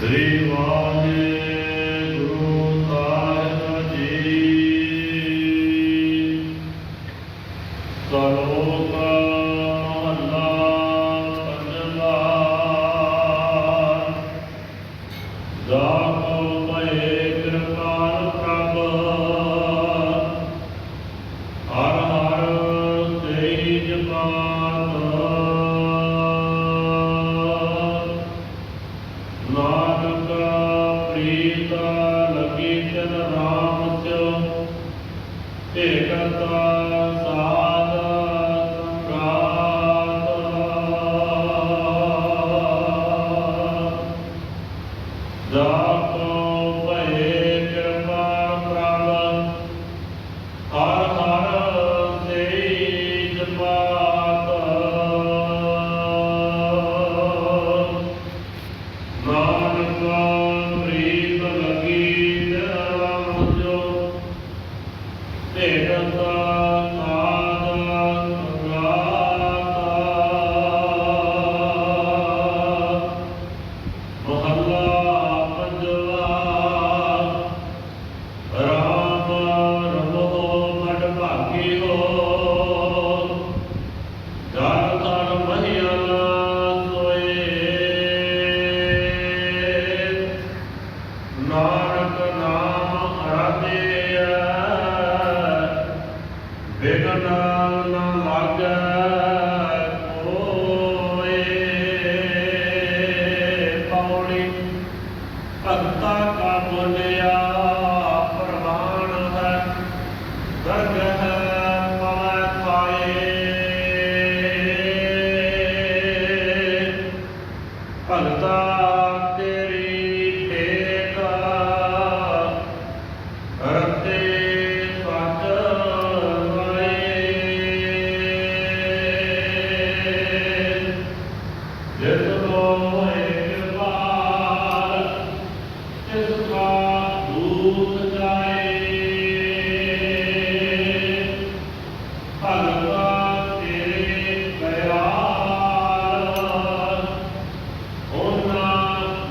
ਸ੍ਰੀ Waheguru Sahib ji. ਸਰੋਤਾ Dr. Deus.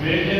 major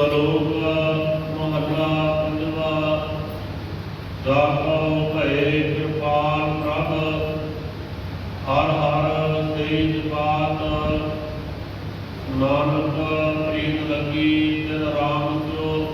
ਕਰੋਗਾ ਮਹੱਲਾ ਪੰਜਵਾ। ਦਾਖੋ ਭਏ ਹਰ ਹਰ ਸੇਜ ਨਾਨਕ ਪ੍ਰੀਤ ਲੱਗੀ ਜਨ ਰਾਮ ਜੋ